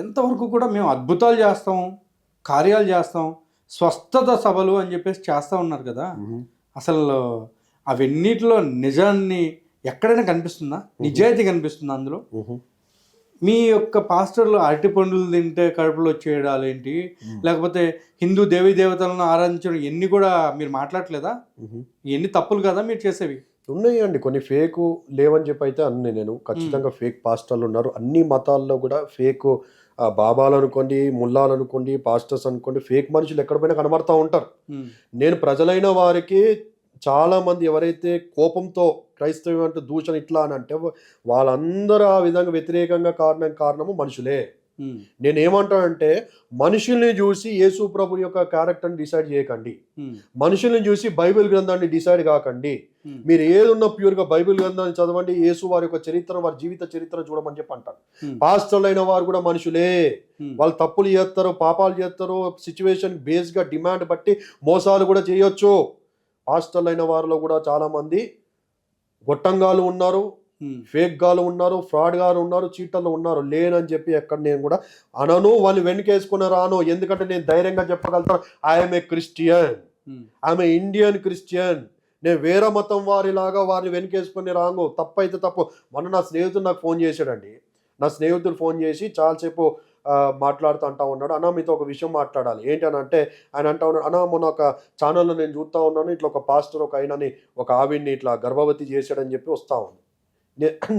ఎంతవరకు కూడా మేము అద్భుతాలు చేస్తాం కార్యాలు చేస్తాం స్వస్థత సభలు అని చెప్పేసి చేస్తూ ఉన్నారు కదా. అసలు అవన్నిటిలో నిజాన్ని ఎక్కడైనా కనిపిస్తుందా? నిజాయితీ కనిపిస్తుందా అందులో? మీ యొక్క పాస్టర్లు అరటి పండ్లు తింటే కడుపులో వచ్చేయడాలు ఏంటి? లేకపోతే హిందూ దేవీ దేవతలను ఆరాధించడం ఎన్ని కూడా మీరు మాట్లాడలేదా ఎన్ని తప్పులు కదా మీరు చేసేవి? ఉన్నాయండి. కొన్ని ఫేక్ లేవని చెప్పి అయితే అన్ని నేను. ఖచ్చితంగా ఫేక్ పాస్టర్లు ఉన్నారు. అన్ని మతాల్లో కూడా ఫేక్ బాబాలు అనుకోండి ముల్లాలు అనుకోండి పాస్టర్స్ అనుకోండి ఫేక్ మనుషులు ఎక్కడ పోయినా కనబడతా ఉంటారు. నేను ప్రజలైన వారికి చాలా మంది ఎవరైతే కోపంతో క్రైస్తవం అంటే దూషణ ఇట్లా అని అంటే వాళ్ళందరూ ఆ విధంగా వ్యతిరేకంగా కారణం కారణము మనుషులే. నేను ఏమంటానంటే మనుషుల్ని చూసి యేసు ప్రభు యొక్క క్యారెక్టర్ని డిసైడ్ చేయకండి. ఉమ్, మనుషుల్ని చూసి బైబిల్ గ్రంథాన్ని డిసైడ్ కాకండి. ఉమ్, మీరు ఏదున్న ప్యూర్గా బైబిల్ గ్రంథాన్ని చదవండి యేసు వారి యొక్క చరిత్ర వారి జీవిత చరిత్ర చూడమని చెప్పి అంటారు. ఉమ్, పాస్టర్లు అయిన వారు కూడా మనుషులే. వాళ్ళు తప్పులు చేస్తారు పాపాలు చేస్తారు సిచ్యువేషన్ బేస్గా డిమాండ్ బట్టి మోసాలు కూడా చేయొచ్చు. పాస్టర్లు అయిన వారిలో కూడా చాలా మంది గొట్టంగాలు ఉన్నారు. ఫేక్ గాలు ఉన్నారు ఫ్రాడ్ గారు ఉన్నారు చీటర్లు ఉన్నారు లేనని చెప్పి ఎక్కడ నేను కూడా అనను వాళ్ళు వెనుకేసుకుని రాను. ఎందుకంటే నేను ధైర్యంగా చెప్పగలుగుతాను ఐఎమ్ ఏ క్రిస్టియన్ ఉమ్, ఆమె ఇండియన్ క్రిస్టియన్ నేను వేరే మతం వారిలాగా వారిని వెనకేసుకుని రాను. తప్పైతే తప్పు. మొన్న నా స్నేహితుడు నాకు ఫోన్ చేశాడండి. నా స్నేహితుడు ఫోన్ చేసి చాలాసేపు మాట్లాడుతూ అంటా ఉన్నాడు. అన్న మీతో ఒక విషయం మాట్లాడాలి. ఏంటి అని అంటే ఆయన అంటా ఉన్నాడు అన్న మొన్న ఒక ఛానల్లో నేను చూస్తూ ఉన్నాను. ఇట్లా ఒక పాస్టర్ ఒక ఆయనని ఒక ఆవిడ్ని ఇట్లా గర్భవతి చేశాడని చెప్పి వస్తా ఉంది.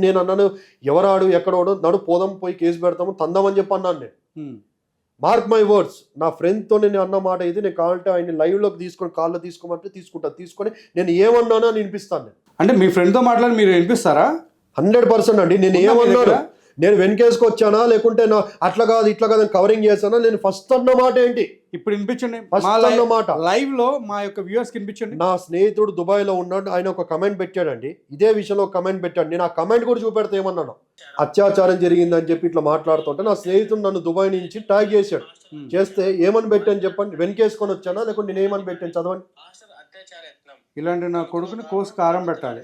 నేను అన్నాను ఎవరాడు ఎక్కడోడు నడు పోదాం పోయి కేసు పెడతాము తందామని చెప్పి అన్నాను నేను. మార్క్ మై వర్డ్స్ నా ఫ్రెండ్తో నేను అన్న మాట ఇది నేను కావాలంటే ఆయన లైవ్లోకి తీసుకొని కాల్లో తీసుకోమంటే తీసుకుంటా. తీసుకొని నేను ఏమన్నానో అని వినిపిస్తాను నేను. అంటే మీ ఫ్రెండ్తో మాట్లాడి మీరు వినిపిస్తారా? హండ్రెడ్ పర్సెంట్ అండి. నేను ఏమన్నాను? నేను వెనకేసుకొచ్చానా లేకుంటే నా అట్లా కాదు ఇట్లా కాదు కవరింగ్ చేశానా? నేను ఫస్ట్ అన్న మాట ఏంటి? ఇప్పుడు వినిపించండి. ఫస్ట్ మా అన్న మాట. లైవ్లో మా యొక్క వ్యూవర్స్ వినిపించండి. నా స్నేహితుడు దుబాయ్లో ఉన్నాడు. ఆయన ఒక కమెంట్ పెట్టాడండి. ఇదే విషయంలో కమెంట్ పెట్టాడు. నేను ఆ కమెంట్ కూడా చూపెడితే ఏమన్నాను? అత్యాచారం జరిగిందని చెప్పి ఇట్లా మాట్లాడుతుంటే నా స్నేహితుడు నన్ను దుబాయ్ నుంచి ట్యాగ్ చేశాడు. ఉమ్, చేస్తే ఏమని పెట్టాను చెప్పండి? వెనకేసుకొని వచ్చానా? లేకుంటే నేను ఏమని పెట్టాను? చదవండి. ఇలాంటి నా కొడుకుని కోసి కారం పెట్టాలి.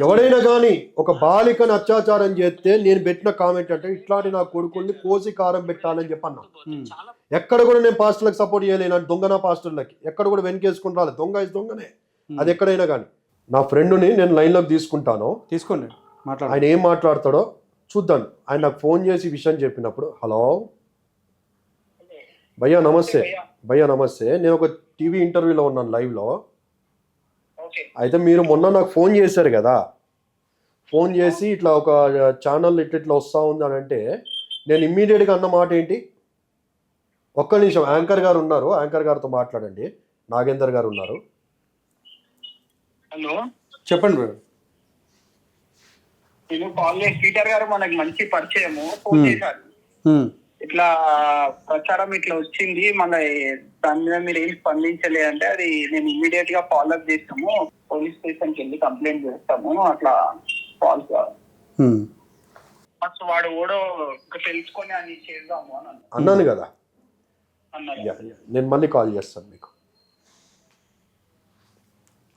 ఎవడైనా కానీ ఒక బాలికను అత్యాచారం చేస్తే నేను పెట్టిన కామెంట్ అంటే ఇట్లాంటి నా కొడుకుల్ని కోసి కారం పెట్టాలని చెప్పి అన్నా ఉమ్, ఎక్కడ కూడా నేను పాస్టర్లకు సపోర్ట్ చేయలేను అంటే దొంగ నా పాస్టర్లకి. ఎక్కడ కూడా వెనకేసుకుని రాలేదు దొంగ ఇస్ దొంగనే. అది ఎక్కడైనా కానీ నా ఫ్రెండ్ని నేను లైన్లోకి తీసుకుంటాను. తీసుకోండి. మాట్లాడండి ఆయన ఏం మాట్లాడతాడో చూద్దాం. ఆయన నాకు ఫోన్ చేసి విషయం చెప్పినప్పుడు హలో. భయ్యా నమస్తే. భయ్యా. నమస్తే. నేను ఒక టీవీ ఇంటర్వ్యూలో ఉన్నాను లైవ్లో అయితే మీరు మొన్న నాకు ఫోన్ చేశారు కదా. ఫోన్ చేసి ఇట్లా ఒక ఛానల్ ఇట్లా ఇట్లా వస్తూ ఉంది అని అంటే నేను ఇమ్మీడియట్గా అన్న మాట ఏంటి? ఒక్క నిమిషం యాంకర్ గారు ఉన్నారు. యాంకర్ గారితో మాట్లాడండి. నాగేందర్ గారు ఉన్నారు. హలో. చెప్పండి బ్రదర్. నేను కాల్ చేసి గారు మనకి మంచి పరిచయము. ఫోన్. చేశారు. ఇట్లా ప్రచారం ఇట్లా వచ్చింది. మన దాని మీద మీరు ఏం స్పందించలే అంటే అది నేను ఇమీడియట్గా ఫాలో అప్ చేస్తాము. పోలీస్ స్టేషన్కి వెళ్ళి కంప్లైంట్ చేస్తాము. అట్లా ఫాల్స్ ఫస్ట్ వాడు కూడా తెలుసుకొని అని చేద్దాము అని అన్న- అన్నాను కదా. నేను మళ్ళీ కాల్ చేస్తాను మీకు.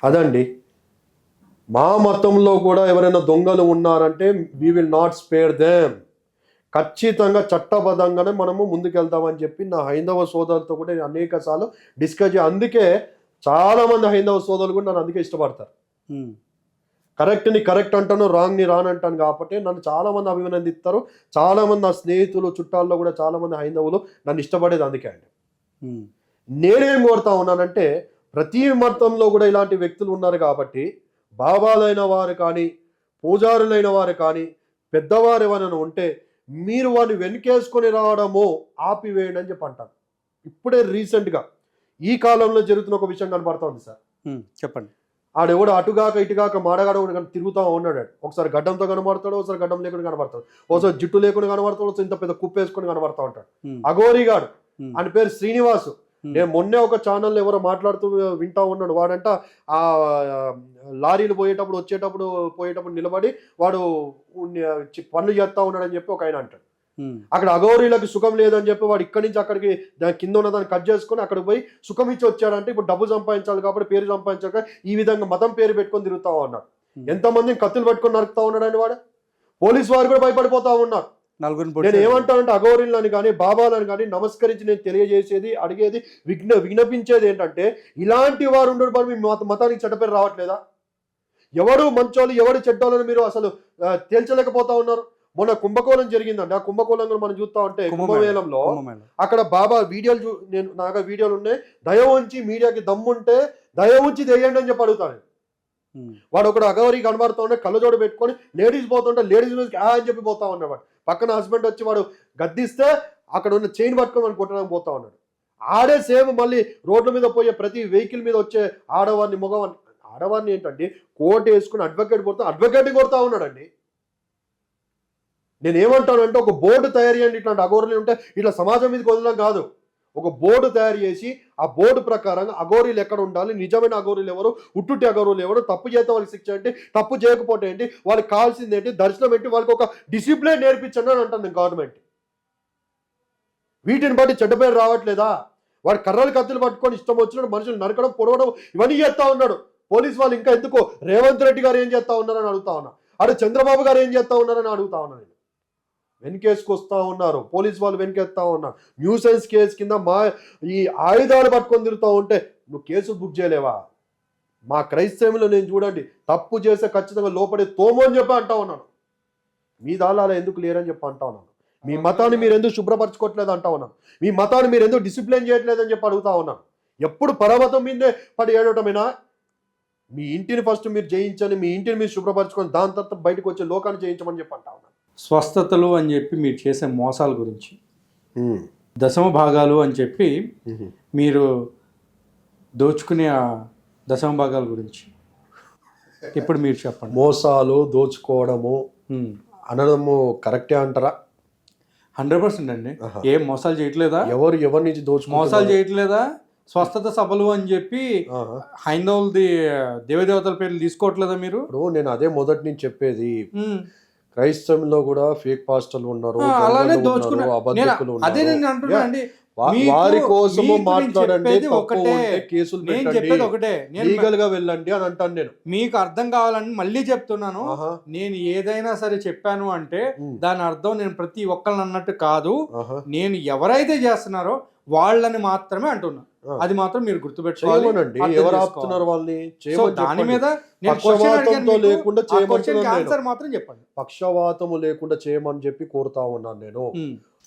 అదండి. మా మతంలో కూడా ఎవరైనా దొంగలు ఉన్నారంటే we will not spare them ఖచ్చితంగా చట్టబద్ధంగానే మనము ముందుకెళ్తామని చెప్పి నా హైందవ సోదరులతో కూడా నేను అనేక సార్లు డిస్కస్ చే అందుకే చాలా మంది హైందవ సోదరులు కూడా నన్ను అందుకే ఇష్టపడతారు. కరెక్ట్ని కరెక్ట్ అంటాను రాంగ్ని రాన్ అంటాను కాబట్టి నన్ను చాలా మంది అభినందిస్తారు. చాలా మంది నా స్నేహితులు చుట్టాల్లో కూడా చాలా మంది హైందవులు నన్ను ఇష్టపడేది అందుకే అండి. నేనేం కోరుతా ఉన్నానంటే ప్రతి మతంలో కూడా ఇలాంటి వ్యక్తులు ఉన్నారు కాబట్టి బాబాలైన వారు కానీ పూజారులైన వారు కానీ పెద్దవారు ఎవరైనా ఉంటే మీరు వారిని వెనుకేసుకొని రావడము ఆపివేయండి అని చెప్పి అంటాను ఇప్పుడే రీసెంట్గా ఈ కాలంలో జరుగుతున్న ఒక విషయం కనబడుతోంది సార్. చెప్పండి. ఆడెవడు అటుగాక ఇటుగాక మాడగాడ తిరుగుతా ఉన్నాడు. ఒకసారి గడ్డంతో కనబడతాడు ఒకసారి గడ్డం లేకుండా కనబడతాడు. ఒకసారి జుట్టు లేకుండా కనబడతాడు ఇంత పెద్ద కుప్ప వేసుకొని కనబడతా ఉంటాడు. అఘోరిగాడు ఆయన పేరు శ్రీనివాసు. నేను మొన్నే ఒక ఛానల్ ఎవరో మాట్లాడుతూ వింటా ఉన్నాడు. వాడంట ఆ లారీలు పోయేటప్పుడు వచ్చేటప్పుడు పోయేటప్పుడు నిలబడి వాడు పనులు చేస్తా ఉన్నాడని చెప్పి ఒక ఆయన అంటాడు. ఉమ్, అక్కడ అఘోరీలకు సుఖం లేదని చెప్పి వాడు ఇక్కడి నుంచి అక్కడికి దాని కింద ఉన్న దాన్ని కట్ చేసుకొని అక్కడికి పోయి సుఖం ఇచ్చి వచ్చాడంటే ఇప్పుడు డబ్బు సంపాదించాలి కాబట్టి పేరు సంపాదించాక ఈ విధంగా మతం పేరు పెట్టుకొని తిరుగుతా ఉన్నాడు. ఉమ్. ఎంతమంది కత్తులు పెట్టుకొని నరుకుతా ఉన్నాడని వాడు? పోలీసు వారు కూడా భయపడిపోతా ఉన్నారు. నలుగురిని నేను. ఏమంటానంటే అఘోరిలని కానీ బాబాలని కానీ నమస్కరించి నేను తెలియజేసేది అడిగేది విజ్ఞ విజ్ఞపించేది ఏంటంటే ఇలాంటి వారు ఉండడం వల్ల మీ మత మతానికి చెడ్డ పేరు రావట్లేదా ఎవరు మంచోళ్ళు ఎవరు చెడ్డోళ్ళని మీరు అసలు తేల్చలేకపోతా ఉన్నారు మొన్న కుంభకోణం జరిగిందండి ఆ కుంభకోణంలో మనం చూస్తా ఉంటే కుంభమేళం. కుంభమేళంలో కుంభమేళం. అక్కడ బాబా వీడియోలు చూ నేను నాకు వీడియోలు ఉన్నాయి దయ ఉంచి మీడియాకి దమ్ముంటే దయ ఉంచి తెయ్యండి అని చెప్పి అడుగుతాను. Hmm. వాడు ఒకడు అగౌరీ కనబడుతూ ఉంటే కళ్ళజోడు పెట్టుకొని లేడీస్ పోతుంటే లేడీస్ మీద ఆ అని చెప్పి పోతా ఉన్నాడు. పక్కన హస్బెండ్ వచ్చి వాడు గద్దిస్తే అక్కడ ఉన్న చైన్ పట్టుకొని వాడు కొట్టడానికి పోతా ఉన్నాడు. ఆడే సేమ్ మళ్ళీ రోడ్ల మీద పోయే ప్రతి వెహికల్ మీద వచ్చే ఆడవారిని మగవారిని ఆడవారిని ఏంటంటే కోట్ వేసుకుని అడ్వకేట్ కొడుతూ అడ్వకేట్ కొడతా ఉన్నాడండి. నేనేమంటానంటే ఒక బోర్డు తయారు చేయండి. ఇట్లాంటి అఘోరులు ఉంటే ఇట్లా సమాజం మీదకి వదలడం కాదు. ఒక బోర్డు తయారు చేసి ఆ బోర్డు ప్రకారంగా అఘోరీలు ఎక్కడ ఉండాలి? నిజమైన అఘోరీలు ఎవరు? ఉట్టుటి అఘోరులు ఎవరు? తప్పు చేస్తే వాళ్ళకి శిక్ష ఏంటి? తప్పు చేయకపోతే ఏంటి? వాళ్ళకి కావాల్సింది ఏంటి? దర్శనం ఏంటి? వాళ్ళకి ఒక డిసిప్లిన్ నేర్పించండి అని అంటుంది గవర్నమెంట్. వీటిని బట్టి చెడ్డ పేరు రావట్లేదా? వాడు కర్రలు కత్తులు పట్టుకొని ఇష్టం వచ్చినట్టు మనుషులు నరకడం పొడవడం ఇవన్నీ చేస్తా ఉన్నాడు. పోలీస్ వాళ్ళు ఇంకా ఎందుకు? రేవంత్ రెడ్డి గారు ఏం చేస్తా ఉన్నారని అడుగుతా ఉన్నా. అరే చంద్రబాబు గారు ఏం చేస్తా ఉన్నారని అడుగుతా ఉన్నా నేను. వెనకేసుకు వస్తూ ఉన్నారు. పోలీస్ వాళ్ళు వెనకేస్తూ ఉన్నారు. న్యూసెన్స్ కేసు కింద మా ఈ ఆయుధాలు పట్టుకొని తిరుగుతూ ఉంటే నువ్వు కేసు బుక్ చేయలేవా? మా క్రైస్తవంలో నేను చూడండి తప్పు చేస్తే ఖచ్చితంగా లోపడే తోము అని చెప్పి అంటా ఉన్నాను. మీ దాళాలు ఎందుకు లేరని చెప్పి అంటా ఉన్నాను. మీ మతాన్ని మీరు ఎందుకు శుభ్రపరచుకోవట్లేదు అంటా ఉన్నాను. మీ మతాన్ని మీరు ఎందుకు డిసిప్లిన్ చేయట్లేదు అని చెప్పి అడుగుతా ఉన్నాను. ఎప్పుడు పర్వతం మీదే పడి ఏడవటమేనా? మీ ఇంటిని ఫస్ట్ మీరు జయించండి మీ ఇంటిని మీరు శుభ్రపరచుకొని దాని తర్వాత బయటకు వచ్చే లోకాన్ని జయించమని చెప్పి అంటా ఉన్నాను. స్వస్థతలు అని చెప్పి మీరు చేసే మోసాల గురించి. దశమ భాగాలు అని చెప్పి మీరు దోచుకునే ఆ దశమ భాగాల గురించి. ఇప్పుడు మీరు చెప్పండి. మోసాలు దోచుకోవడము అనడము కరెక్టే అంటారా? హండ్రెడ్ పర్సెంట్ అండి. ఏం మోసాలు చేయట్లేదా? ఎవరు ఎవరి నుంచి దోచుకో మోసాలు చేయట్లేదా? స్వస్థత సభలు అని చెప్పి హైందవులది దేవదేవతల పేర్లు తీసుకోవట్లేదా మీరు? నేను అదే మొదటి నుంచి చెప్పేది. క్రైస్తవంలో కూడా ఫేక్ పాస్టర్లు ఉన్నారు అలానే దొంగలు దోచుకున్నా ఉన్నారు, అబద్ధికులు నేను- అదే. నేను అంటున్నా అండి. వారి కోసము మాట్లాడండి ఒకటే. కేసులు నేను చెప్పేది ఒకటే. నేను లీగల్గా వెళ్ళండి అని అంటాను నేను. మీకు అర్థం కావాలని మళ్ళీ చెప్తున్నాను. నేను ఏదైనా సరే చెప్పాను అంటే దాని అర్థం నేను ప్రతి ఒక్కరిని అన్నట్టు కాదు. నేను ఎవరైతే చేస్తున్నారో వాళ్ళని మాత్రమే అంటున్నా. ఆ. అది మాత్రం మీరు గుర్తుపెట్టుకోవాలి. ఎవరు. ఆపుతున్నారు వాళ్ళని చేయమని దాని. మీద పక్షవాతంతో. లేకుండా. ఆన్సర్ మాత్రం చెప్పండి. పక్షవాతము లేకుండా చేయమని చెప్పి కోరుతా ఉన్నాను నేను.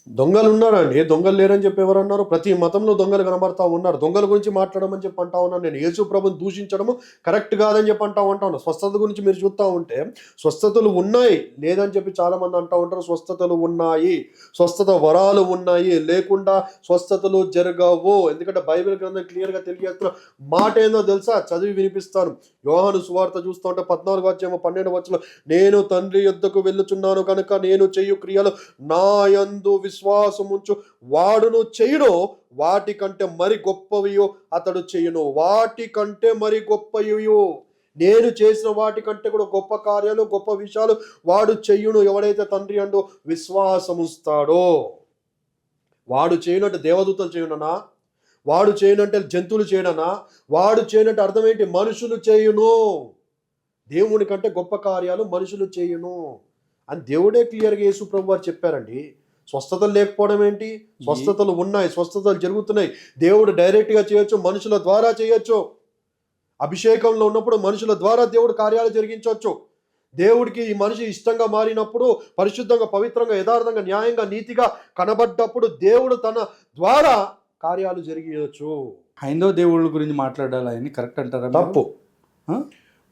దొంగలు ఉన్నారండి. దొంగలు లేరని చెప్పి ఎవరు అన్నారు? ప్రతి మతంలో దొంగలు కనబడతా ఉన్నారు. దొంగల గురించి మాట్లాడమని చెప్పి అంటా ఉన్నాను నేను. యేసు ప్రభుని దూషించడము కరెక్ట్ కాదని చెప్పి అంటా ఉంటాను స్వస్థత గురించి మీరు చూస్తూ ఉంటే స్వస్థతలు ఉన్నాయి లేదని చెప్పి చాలా మంది అంటా ఉంటారు. స్వస్థతలు ఉన్నాయి. స్వస్థత వరాలు ఉన్నాయి. లేకుండా స్వస్థతలు జరగవు. ఎందుకంటే బైబిల్ గ్రంథం క్లియర్గా తెలియజేస్తున్న మాట ఏందో తెలుసా? చదివి వినిపిస్తాను. యోహాను సువార్త చూస్తూ ఉంటే పద్నాలుగు వచ్చేమో పన్నెండు వచ్చిన నేను తండ్రి యుద్ధకు వెళ్ళుచున్నాను కనుక నేను చెయ్యు క్రియలు నా యందు విశ్వాసం ఉంచు వాడును చెయ్యును వాటి కంటే మరి గొప్పవియో అతడు చేయను. వాటి కంటే మరి గొప్పవియో. నేను చేసిన వాటి కంటే కూడా గొప్ప కార్యాలు గొప్ప విషయాలు వాడు చెయ్యును ఎవడైతే తండ్రి అంటూ విశ్వాసం వాడు చేయనట్టు దేవదూతలు చేయునన్నా వాడు చేయనంటే జంతువులు చేయడనా వాడు చేయనంటే అర్థం ఏంటి? మనుషులు చేయును. దేవుని కంటే గొప్ప కార్యాలు మనుషులు చేయును. అని దేవుడే క్లియర్గా యేసు ప్రభు వారు చెప్పారండి. స్వస్థతలు లేకపోవడం ఏంటి? స్వస్థతలు ఉన్నాయి స్వస్థతలు జరుగుతున్నాయి. దేవుడు డైరెక్ట్గా చేయొచ్చు మనుషుల ద్వారా చేయొచ్చు. అభిషేకంలో ఉన్నప్పుడు మనుషుల ద్వారా దేవుడు కార్యాలు జరిగించవచ్చు దేవుడికి ఈ మనిషి ఇష్టంగా మారినప్పుడు పరిశుద్ధంగా పవిత్రంగా యథార్థంగా న్యాయంగా నీతిగా కనబడ్డప్పుడు దేవుడు తన ద్వారా కార్యాలు జరిగించవచ్చు హైందవ దేవుళ్ళ గురించి మాట్లాడాలి అని కరెక్ట్ అంటారా? తప్పు?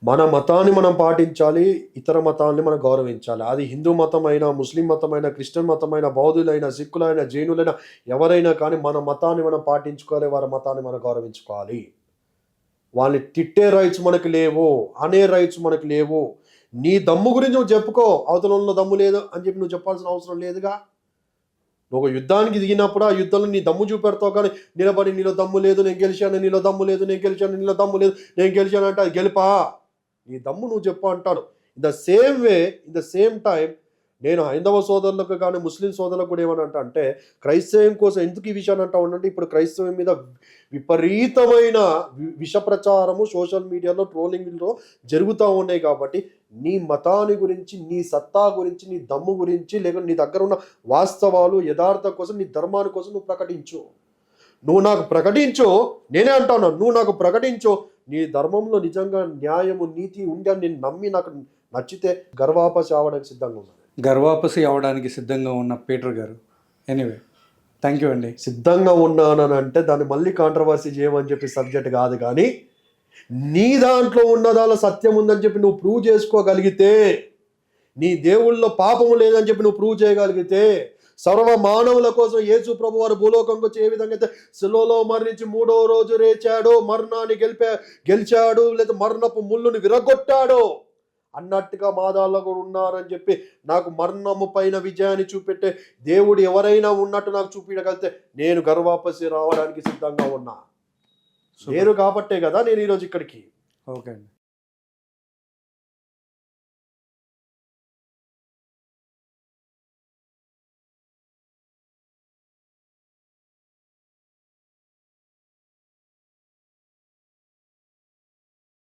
మన మతాన్ని మనం పాటించాలి ఇతర మతాన్ని మనం గౌరవించాలి. అది హిందూ మతం అయినా ముస్లిం మతం అయినా క్రిస్టియన్ మతం అయినా బౌద్ధులైనా సిక్కులైనా జైనులైనా ఎవరైనా కానీ మన మతాన్ని మనం పాటించుకోవాలి వారి మతాన్ని మనం గౌరవించుకోవాలి. వాళ్ళని తిట్టే రైట్స్ మనకు లేవు అనే రైట్స్ మనకు లేవు. నీ దమ్ము గురించి నువ్వు చెప్పుకో అవతల ఉన్న దమ్ము లేదు అని చెప్పి నువ్వు చెప్పాల్సిన అవసరం లేదుగా? నువ్వు ఒక యుద్ధానికి దిగినప్పుడు ఆ యుద్ధంలో నీ దమ్ము చూపెడతావు కానీ నిలబడి నీలో దమ్ము లేదు నేను గెలిచాను నీలో దమ్ము లేదు నేను గెలిచాను నీలో దమ్ము లేదు నేను గెలిచాను అంటే అది గెలిపా? నీ దమ్ము నువ్వు చెప్పు అంటాడు. In the same way in the same time నేను హైందవ సోదరులకు కానీ ముస్లిం సోదరులకు కూడా ఏమని అంటే క్రైస్తవం కోసం ఎందుకు ఈ విషయాన్ని అంటా ఉండంటే ఇప్పుడు క్రైస్తవం మీద విపరీతమైన వి- విష ప్రచారము సోషల్ మీడియాలో ట్రోలింగ్లో జరుగుతూ ఉన్నాయి కాబట్టి నీ మతాన్ని గురించి నీ సత్తా గురించి నీ దమ్ము గురించి లేకుంటే నీ దగ్గర ఉన్న వాస్తవాలు యథార్థం కోసం నీ ధర్మాన్ని కోసం నువ్వు ప్రకటించు. నువ్వు నాకు ప్రకటించు నేనే అంటాను నువ్వు నాకు ప్రకటించు. నీ ధర్మంలో నిజంగా న్యాయము నీతి ఉంది అని నేను నమ్మి నాకు నచ్చితే గర్వాపసి అవడానికి సిద్ధంగా ఉన్నాను గర్వాపసి అవడానికి సిద్ధంగా ఉన్న పీటర్ గారు. ఎనీవే థ్యాంక్ యూ అండి. సిద్ధంగా ఉన్నానని అంటే దాన్ని మళ్ళీ కాంట్రవర్సీ చేయమని చెప్పి సబ్జెక్ట్ కాదు కానీ నీ దాంట్లో ఉన్నదాల సత్యం ఉందని చెప్పి నువ్వు ప్రూవ్ చేసుకోగలిగితే నీ దేవుళ్ళలో పాపము లేదని చెప్పి నువ్వు ప్రూవ్ చేయగలిగితే సర్వ మానవుల కోసం యేసు ప్రభు వారు భూలోకంకి వచ్చి ఏ విధంగా అయితే శిలోలో మరణించి మూడో రోజు రేచాడో మరణాన్ని గెలిపా గెలిచాడు లేదా మరణపు ముళ్ళుని విరగొట్టాడో అన్నట్టుగా మాదాల్లో కూడా ఉన్నారని చెప్పి నాకు మరణము పైన విజయాన్ని చూపెట్టే దేవుడు ఎవరైనా ఉన్నట్టు నాకు చూపించగలిగితే నేను గర్వాపసి రావడానికి సిద్ధంగా ఉన్నా. లేరు కాబట్టే కదా నేను ఈరోజు ఇక్కడికి. ఓకే అండి.